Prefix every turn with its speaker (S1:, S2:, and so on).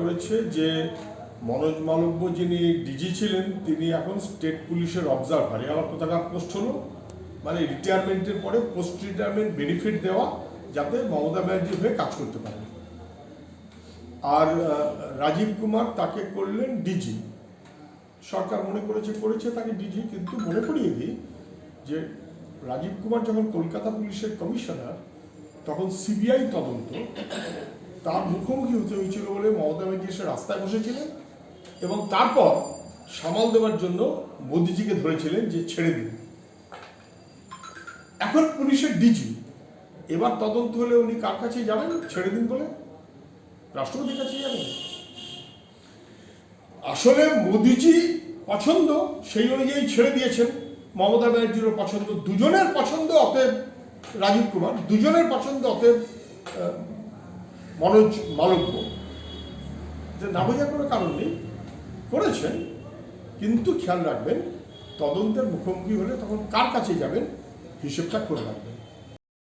S1: করেছে যে মনোজ মালব্য যিনি ডিজি ছিলেন, তিনি এখন স্টেট পুলিশের অবজারভার আমার কোথাকার পোস্ট হলো। মানে রিটায়ারমেন্টের পরে পোস্ট রিটায়ারমেন্ট বেনিফিট দেওয়া যাতে মমতা ব্যানার্জির হয়ে কাজ করতে পারেন। আর রাজীব কুমার তাকে করলেন ডিজি। সরকার মনে করেছে করেছে তাকে ডিজি, কিন্তু মনে করিয়ে দিই যে রাজীব কুমার যখন কলকাতা পুলিশের কমিশনার তখন সিবিআই তদন্ত তার মুখোমুখি হতে হয়েছিল বলে মমতা ব্যানার্জি এসে রাস্তায় বসেছিলেন এবং তারপর সামাল দেওয়ার জন্য মোদিজিকে ধরেছিলেন যে ছেড়ে দিন। এখন পুলিশের ডিজি, এবার তদন্ত হলে উনি কার কাছে যাবেন? ছেড়ে দিন বলে? রাষ্ট্রপতির কাছে যাবেন? আসলে মোদিজি পছন্দ, সেই অনুযায়ী ছেড়ে দিয়েছেন। মমতা ব্যানার্জিরও পছন্দ দুজনের পছন্দ, অতএব রাজীব কুমার, দুজনের পছন্দ, অতএব মনোজ মালব্য। যে না বোঝার কোনো কারণ নেই, করেছেন, কিন্তু খেয়াল রাখবেন, তদন্তের মুখোমুখি হলে তখন কার কাছে যাবেন, হিসেবটা করে রাখবেন।